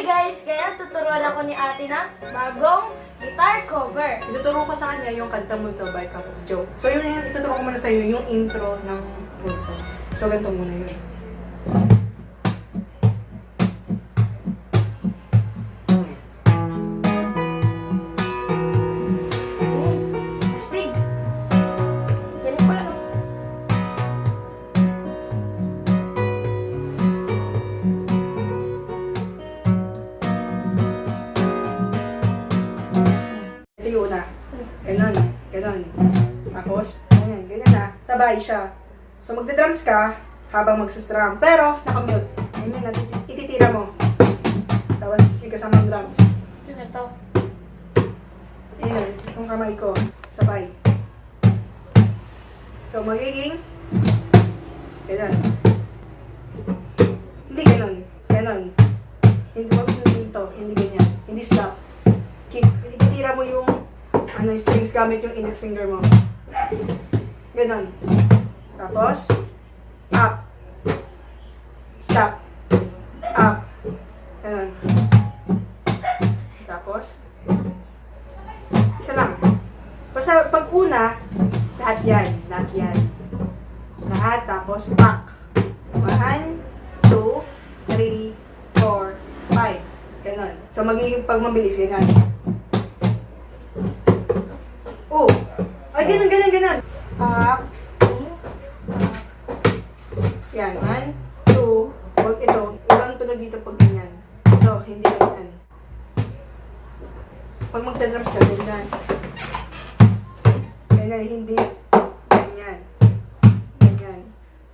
Guys! Kaya tuturuan ako ni ate ng bagong guitar cover. Ituturo ko sa kanya yung kanta Multo by of Joe. So yung ituturo ko muna sa iyo yung intro ng Multo. So ganito muna yun. Tapos, ganyan. Ganyan na. Sabay siya. So magda-drums ka habang magsastrum. Pero, nakamute. Ganyan na. tit- Ititira mo. Tapos, may kasamang drums. Yun ito. Ayan, yung kamay ko. Sabay. So, magiging ganon. Hindi ganon. Ganon. Hindi mo dito. Hindi ganyan. Hindi slap. Kick. Ititira mo yung ano, strings gamit yung index finger mo. Ganon. Tapos, up. Stop. Up. Ganon. Tapos, isa lang. Basta pag una, lahat yan. Lahat yan. Lahat, tapos back. One, two, three, four, five. Ganon. So, magiging pag mabilis, ganyan. Oh! Ay, ganon, ganon, ganon. Back. Yan. One, Huwag ito. Ibang tunog dito pag ganyan. Ito, hindi ganyan. Pag magdadrums ka, ganyan. Ganyan, hindi. Ganyan. Ganyan.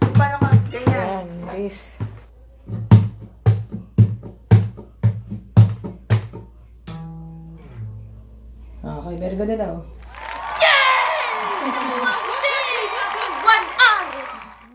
Paano ka? Ganyan. Yan, guys. Okay, very good na daw.